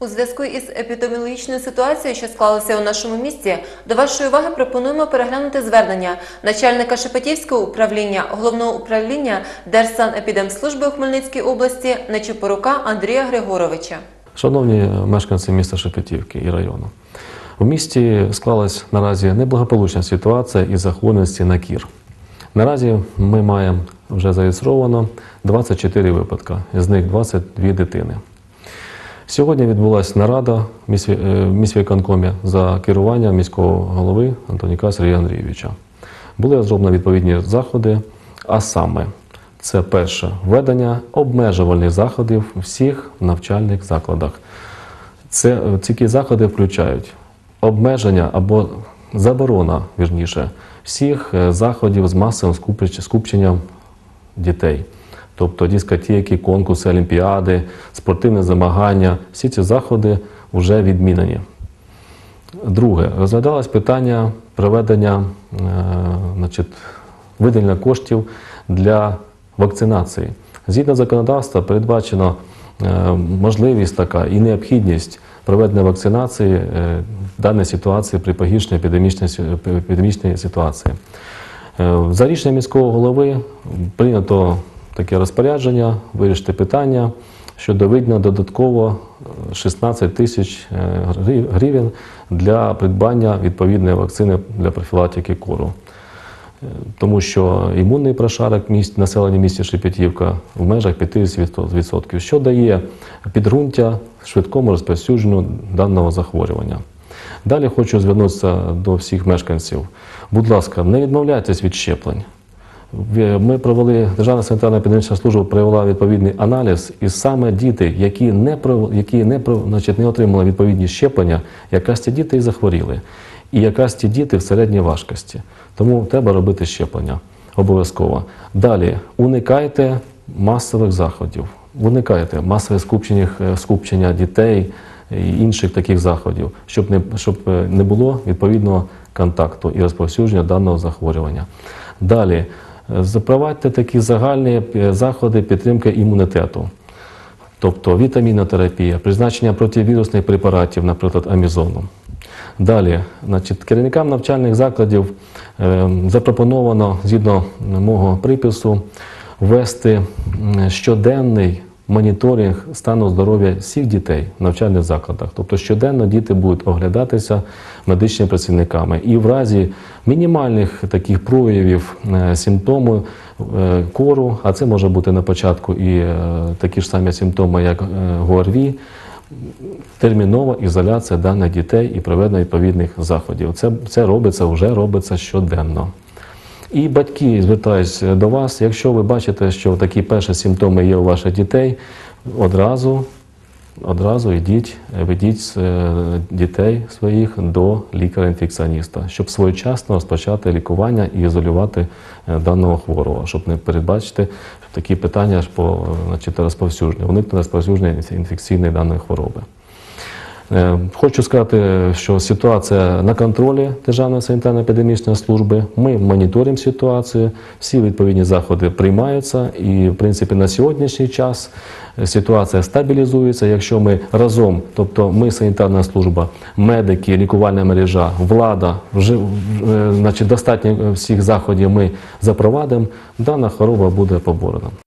У зв'язку із епідеміологічною ситуацією, що склалася у нашому місті, до вашої уваги пропонуємо переглянути звернення начальника Шепетівського управління головного управління Держсанепідемслужби у Хмельницькій області Нечипорука Андрія Григоровича. Шановні мешканці міста Шепетівки і району, в місті склалась наразі неблагополучна ситуація із захворюваності на кір. Наразі ми маємо вже зареєстровано 24 випадка, з них 22 дитини. Сьогодні відбулася нарада в е, міськвиконкомі за керування міського голови Антоніка Сергія Андрійовича. Були розроблені відповідні заходи, а саме, це перше введення обмежувальних заходів всіх навчальних закладах. Це, е, ці заходи включають обмеження або заборона, вірніше, всіх е, заходів з масовим скупченням дітей. Тобто дискотеки, конкурси, олімпіади, спортивне змагання, всі ці заходи вже відмінені. Друге, розглядалось питання проведення е, значить, виділення коштів для вакцинації. Згідно законодавства, передбачено е, можливість така і необхідність проведення вакцинації е, в даній ситуації при погіршенні епідемічної, ситуації. За рішенням міського голови прийнято таке розпорядження вирішити питання щодо виділення додатково е, 16 тисяч е, гривень для придбання відповідної вакцини для профілактики кору. Е, Тому що імунний прошарок населення місті Шепетівка в межах 50%, що дає підґрунтя швидкому розповсюдженню даного захворювання. Далі хочу звернутися до всіх мешканців. Будь ласка, не відмовляйтесь від щеплень. Ми провели Державна санітарна епідемічна служба провела відповідний аналіз, і саме діти, які не які не значить, не отримали відповідні щеплення, якраз ці діти і захворіли. І якраз ті діти в середній важкості. Тому треба робити щеплення обов'язково. Далі уникайте масових заходів, уникайте масових скупчення, скупчення дітей і інших таких заходів, щоб не, щоб е, не було відповідного контакту і розповсюдження даного захворювання. Далі е, запровадьте такі загальні заходи підтримки імунітету. Тобто вітамінотерапія, призначення противірусних препаратів, наприклад, амізону. Далі, значить, керівникам навчальних закладів е, запропоновано, згідно мого припису, ввести щоденний моніторинг стану здоров'я всіх дітей в навчальних закладах. Тобто щоденно діти будуть оглядатися медичними працівниками. І в разі мінімальних таких проявів е, симптому е, кору, а це може бути на початку і е, такі ж самі симптоми, як ГОРВІ, термінова ізоляція даних дітей і проведення відповідних заходів. Це, це робиться, вже робиться щоденно. І батьки, звертаюсь до вас, якщо ви бачите, що такі перші симптоми є у ваших дітей, одразу, одразу йдіть, ведіть е, дітей своїх до лікаря-інфекціоніста, щоб своєчасно розпочати лікування і ізолювати е, даного хворого, щоб не передбачити такі питання ж по значить, розповсюдженню, уникнути розповсюдження інфекційної даної хвороби. Е, Хочу сказати, що ситуація на контролі Державної санітарно-епідемічної служби. Ми моніторимо ситуацію, всі відповідні заходи приймаються, і в принципі на сьогоднішній час е, ситуація стабілізується. Якщо ми разом, тобто ми санітарна служба, медики, лікувальна мережа, влада, вже значить, достатньо всіх заходів ми запровадимо, дана хвороба буде поборена.